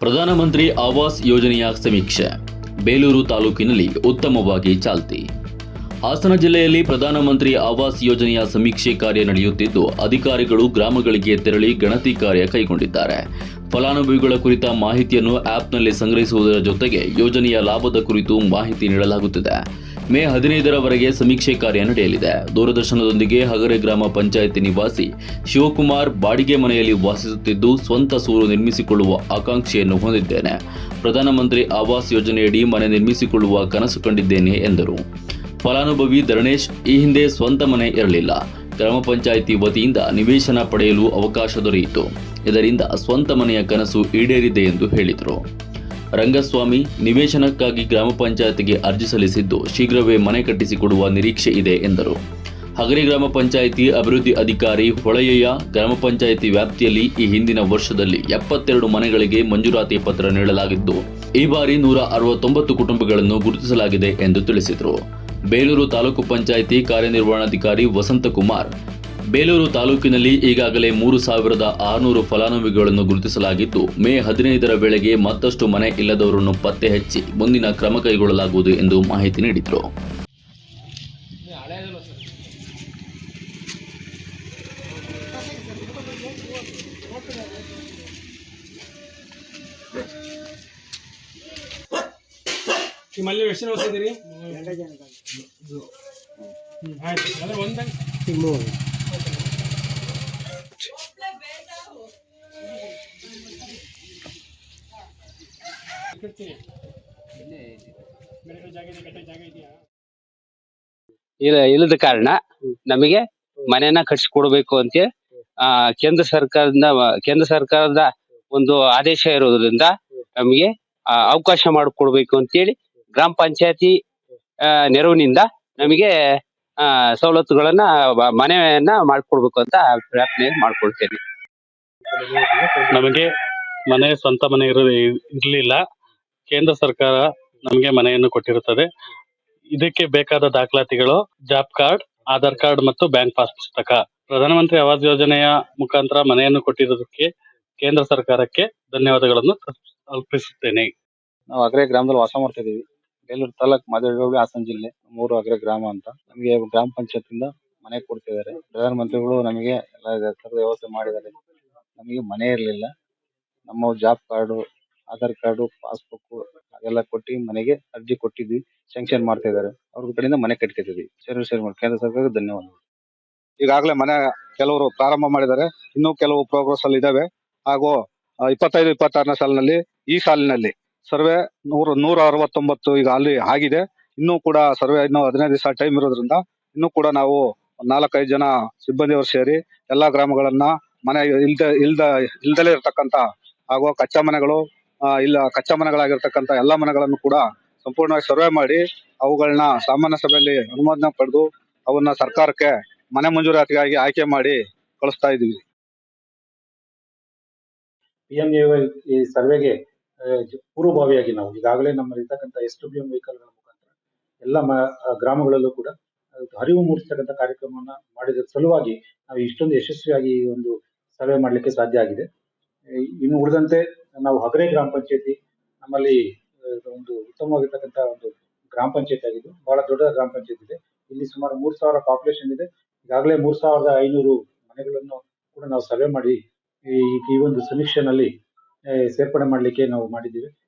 ಪ್ರಧಾನಮಂತ್ರಿ ಆವಾಸ್ ಯೋಜನೆಯ ಸಮೀಕ್ಷೆ. ಬೇಲೂರು ತಾಲೂಕಿನಲ್ಲಿ ಉತ್ತಮವಾಗಿ ಚಾಲ್ತಿ. ಹಾಸನ ಜಿಲ್ಲೆಯಲ್ಲಿ ಪ್ರಧಾನಮಂತ್ರಿ ಆವಾಸ್ ಯೋಜನೆಯ ಸಮೀಕ್ಷೆ ಕಾರ್ಯ ನಡೆಯುತ್ತಿದ್ದು, ಅಧಿಕಾರಿಗಳು ಗ್ರಾಮಗಳಿಗೆ ತೆರಳಿ ಗಣತಿ ಕಾರ್ಯ ಕೈಗೊಂಡಿದ್ದಾರೆ. ಫಲಾನುಭವಿಗಳ ಕುರಿತ ಮಾಹಿತಿಯನ್ನು ಆಪ್ನಲ್ಲಿ ಸಂಗ್ರಹಿಸುವುದರ ಜೊತೆಗೆ ಯೋಜನೆಯ ಲಾಭದ ಕುರಿತು ಮಾಹಿತಿ ನೀಡಲಾಗುತ್ತಿದೆ. ಮೇ ಹದಿನೈದರವರೆಗೆ ಸಮೀಕ್ಷೆ ಕಾರ್ಯ ನಡೆಯಲಿದೆ. ದೂರದರ್ಶನದೊಂದಿಗೆ ಹಗರೆ ಗ್ರಾಮ ಪಂಚಾಯಿತಿ ನಿವಾಸಿ ಶಿವಕುಮಾರ್ ಬಾಡಿಗೆ ಮನೆಯಲ್ಲಿ ವಾಸಿಸುತ್ತಿದ್ದು ಸ್ವಂತ ಸೂರು ನಿರ್ಮಿಸಿಕೊಳ್ಳುವ ಆಕಾಂಕ್ಷೆಯನ್ನು ಹೊಂದಿದ್ದೇನೆ. ಪ್ರಧಾನಮಂತ್ರಿ ಆವಾಸ್ ಯೋಜನೆಯಡಿ ಮನೆ ನಿರ್ಮಿಸಿಕೊಳ್ಳುವ ಕನಸು ಕಂಡಿದ್ದೇನೆ ಎಂದರು. ಫಲಾನುಭವಿ ಧರಣೇಶ್, ಈ ಹಿಂದೆ ಸ್ವಂತ ಮನೆ ಇರಲಿಲ್ಲ. ಗ್ರಾಮ ಪಂಚಾಯಿತಿ ವತಿಯಿಂದ ನಿವೇಶನ ಪಡೆಯಲು ಅವಕಾಶ ದೊರೆಯಿತು. ಇದರಿಂದ ಸ್ವಂತ ಮನೆಯ ಕನಸು ಈಡೇರಿದೆ ಎಂದು ಹೇಳಿದರು. ರಂಗಸ್ವಾಮಿ ನಿವೇಶನಕ್ಕಾಗಿ ಗ್ರಾಮ ಪಂಚಾಯತಿಗೆ ಅರ್ಜಿ ಸಲ್ಲಿಸಿದ್ದು ಶೀಘ್ರವೇ ಮನೆ ಕಟ್ಟಿಸಿಕೊಡುವ ನಿರೀಕ್ಷೆ ಇದೆ ಎಂದರು. ಹಗರಿ ಗ್ರಾಮ ಪಂಚಾಯಿತಿ ಅಭಿವೃದ್ಧಿ ಅಧಿಕಾರಿ ಹೊಳೆಯ ಗ್ರಾಮ ಪಂಚಾಯಿತಿ ವ್ಯಾಪ್ತಿಯಲ್ಲಿ ಈ ಹಿಂದಿನ ವರ್ಷದಲ್ಲಿ ಎಪ್ಪತ್ತೆರಡು ಮನೆಗಳಿಗೆ ಮಂಜೂರಾತಿ ಪತ್ರ ನೀಡಲಾಗಿದ್ದು, ಈ ಬಾರಿ ನೂರ ಅರವತ್ತೊಂಬತ್ತು ಕುಟುಂಬಗಳನ್ನು ಗುರುತಿಸಲಾಗಿದೆ ಎಂದು ತಿಳಿಸಿದರು. ಬೇಲೂರು ತಾಲೂಕು ಪಂಚಾಯಿತಿ ಕಾರ್ಯನಿರ್ವಹಣಾಧಿಕಾರಿ ವಸಂತಕುಮಾರ್ ಬೇಲೂರು ತಾಲೂಕಿನಲ್ಲಿ ಈಗಾಗಲೇ ಮೂರು ಸಾವಿರದ ಆರುನೂರು ಫಲಾನುಭವಿಗಳನ್ನು ಗುರುತಿಸಲಾಗಿದ್ದು ಮೇ ಹದಿನೈದರ ವೇಳೆಗೆ ಮತ್ತಷ್ಟು ಮನೆ ಇಲ್ಲದವರನ್ನು ಪತ್ತೆ ಹಚ್ಚಿ ಮುಂದಿನ ಕ್ರಮ ಕೈಗೊಳ್ಳಲಾಗುವುದು ಎಂದು ಮಾಹಿತಿ ನೀಡಿದರು. ಆಯ್ತು. ಇಲ್ಲ, ಇಲ್ಲದ ಕಾರಣ ನಮಗೆ ಮನೆನ ಕಟ್ಸಿಕೊಡ್ಬೇಕು ಅಂತ ಆ, ಕೇಂದ್ರ ಸರ್ಕಾರದಿಂದ, ಕೇಂದ್ರ ಸರ್ಕಾರದ ಒಂದು ಆದೇಶ ಇರೋದ್ರಿಂದ ನಮಗೆ ಅವಕಾಶ ಮಾಡಿಕೊಡ್ಬೇಕು ಅಂತೇಳಿ ಗ್ರಾಮ ಪಂಚಾಯತಿ ನೆರವಿನಿಂದ ನಮಗೆ ಆ, ಸವಲತ್ತುಗಳನ್ನ ಮನೆಯನ್ನ ಮಾಡ್ಕೊಡ್ಬೇಕು ಅಂತ ಪ್ರಾರ್ಥನೆ ಮಾಡ್ಕೊಳ್ತೀನಿ. ನಮಗೆ ಮನೆ ಸ್ವಂತ ಮನೆ ಇರೋ ಇರಲಿಲ್ಲ. ಕೇಂದ್ರ ಸರ್ಕಾರ ನಮಗೆ ಮನೆಯನ್ನು ಕೊಟ್ಟಿರುತ್ತದೆ. ಇದಕ್ಕೆ ಬೇಕಾದ ದಾಖಲಾತಿಗಳು ಜಾಬ್ ಕಾರ್ಡ್ ಆಧಾರ್ ಕಾರ್ಡ್ ಮತ್ತು ಬ್ಯಾಂಕ್ ಪಾಸ್ ಪುಸ್ತಕ. ಪ್ರಧಾನಮಂತ್ರಿ ಆವಾಸ್ ಯೋಜನೆಯ ಮುಖಾಂತರ ಮನೆಯನ್ನು ಕೊಟ್ಟಿರೋದಕ್ಕೆ ಕೇಂದ್ರ ಸರ್ಕಾರಕ್ಕೆ ಧನ್ಯವಾದಗಳನ್ನು ಅರ್ಪಿಸುತ್ತೇನೆ. ನಾವು ಅಗ್ರೆ ಗ್ರಾಮದಲ್ಲಿ ವಾಸ ಮಾಡ್ತಾ ಇದೀವಿ ಬೇಲೂರು ತಾಲೂಕ್ ಮಾದೇವಗೌಡ ಹಾಸನ ಜಿಲ್ಲೆ ಮೂರು ಅಗ್ರೆ ಗ್ರಾಮ ಅಂತ. ನಮಗೆ ಗ್ರಾಮ ಪಂಚಾಯತ್ ಇಂದ ಮನೆ ಕೊಡ್ತಿದ್ದಾರೆ. ಪ್ರಧಾನಮಂತ್ರಿಗಳು ನಮಗೆ ಎಲ್ಲ ತರದ ವ್ಯವಸ್ಥೆ ಮಾಡಿದ್ದಾರೆ. ನಮಗೆ ಮನೆ ಇರಲಿಲ್ಲ. ನಮ್ಮ job card Aadhaar card pass book ಅದೆಲ್ಲ ಕೊಟ್ಟಿ ಮನೆಗೆ ಅರ್ಜಿ ಕೊಟ್ಟಿದ್ವಿ ಸ್ಯಾಂಕ್ಷನ್ ಮಾಡ್ತಾ ಇದ್ದಾರೆ ಅವ್ರ ಕಡೆಯಿಂದ ಮನೆ ಕಟ್ಕೊತಿದ್ವಿ. ಸರಿ ಸರಿ ಕೇಂದ್ರ ಸರ್ಕಾರಕ್ಕೆ ಧನ್ಯವಾದಗಳು. ಈಗಾಗಲೇ ಮನೆ ಕೆಲವರು ಪ್ರಾರಂಭ ಮಾಡಿದ್ದಾರೆ. ಇನ್ನೂ ಕೆಲವು ಪ್ರೋಗ್ರೆಸ್ ಅಲ್ಲಿ ಇದಾವೆ. ಹಾಗೂ ಇಪ್ಪತ್ತೈದು, ಇಪ್ಪತ್ತಾರನೇ ಸಾಲಿನಲ್ಲಿ ಈ ಸಾಲಿನಲ್ಲಿ ಸರ್ವೆ ನೂರ ನೂರ ಅರವತ್ತೊಂಬತ್ತು ಈಗ ಅಲ್ಲಿ ಆಗಿದೆ. ಇನ್ನೂ ಕೂಡ ಸರ್ವೆ ಇನ್ನೂ ಹದಿನೈದು ದಿವಸ ಟೈಮ್ ಇರೋದ್ರಿಂದ ಇನ್ನೂ ಕೂಡ ನಾವು ನಾಲ್ಕೈದು ಜನ ಸಿಬ್ಬಂದಿಯವರು ಸೇರಿ ಎಲ್ಲಾ ಗ್ರಾಮಗಳನ್ನ ಮನೆ ಇಲ್ದ ಇಲ್ದ, ಇಲ್ದಲೇ ಇರತಕ್ಕಂತ ಹಾಗೂ ಕಚ್ಚಾ ಮನೆಗಳು ಇಲ್ಲ ಕಚ್ಚಾ ಮನೆಗಳಾಗಿರ್ತಕ್ಕಂತ ಎಲ್ಲಾ ಮನೆಗಳನ್ನು ಕೂಡ ಸಂಪೂರ್ಣವಾಗಿ ಸರ್ವೆ ಮಾಡಿ ಅವುಗಳನ್ನ ಸಾಮಾನ್ಯ ಸಭೆಯಲ್ಲಿ ಅನುಮೋದನೆ ಪಡೆದು ಅವನ್ನ ಸರ್ಕಾರಕ್ಕೆ ಮನೆ ಮಂಜೂರಾತಿಗಾಗಿ ಆಯ್ಕೆ ಮಾಡಿ ಕಳಿಸ್ತಾ ಇದೀವಿ ಪಿ ಈ ಸರ್ವೆಗೆ ಪೂರ್ವಭಾವಿಯಾಗಿ ನಾವು ಈಗಾಗಲೇ ನಮ್ಮಲ್ಲಿ ಇರ್ತಕ್ಕಂಥ ಎಸ್ ಬಿ ಎಂ ವೆಹಿಕಲ್ಗಳ ಮುಖಾಂತರ ಎಲ್ಲ ಗ್ರಾಮಗಳಲ್ಲೂ ಕೂಡ ಅರಿವು ಮೂಡಿಸ್ತಕ್ಕಂಥ ಕಾರ್ಯಕ್ರಮವನ್ನು ಮಾಡಿದ ಸಲುವಾಗಿ ನಾವು ಇಷ್ಟೊಂದು ಯಶಸ್ವಿಯಾಗಿ ಈ ಒಂದು ಸರ್ವೆ ಮಾಡಲಿಕ್ಕೆ ಸಾಧ್ಯ ಆಗಿದೆ. ಇನ್ನು ಉಳಿದಂತೆ ನಾವು ಹಗರೆ ಗ್ರಾಮ ಪಂಚಾಯತಿ ನಮ್ಮಲ್ಲಿ ಒಂದು ಉತ್ತಮವಾಗಿರ್ತಕ್ಕಂಥ ಒಂದು ಗ್ರಾಮ ಪಂಚಾಯತ್ ಆಗಿದ್ದು, ಬಹಳ ದೊಡ್ಡ ಗ್ರಾಮ ಪಂಚಾಯತ್ ಇದೆ. ಇಲ್ಲಿ ಸುಮಾರು ಮೂರ್ ಸಾವಿರ ಪಾಪ್ಯುಲೇಷನ್ ಇದೆ. ಈಗಾಗಲೇ ಮೂರ್ ಸಾವಿರದ ಐನೂರು ಮನೆಗಳನ್ನು ಕೂಡ ನಾವು ಸರ್ವೆ ಮಾಡಿ ಈ ಒಂದು ಸಮೀಕ್ಷೆನಲ್ಲಿ ಸೇರ್ಪಡೆ ಮಾಡಲಿಕ್ಕೆ ನಾವು ಮಾಡಿದ್ದೀವಿ.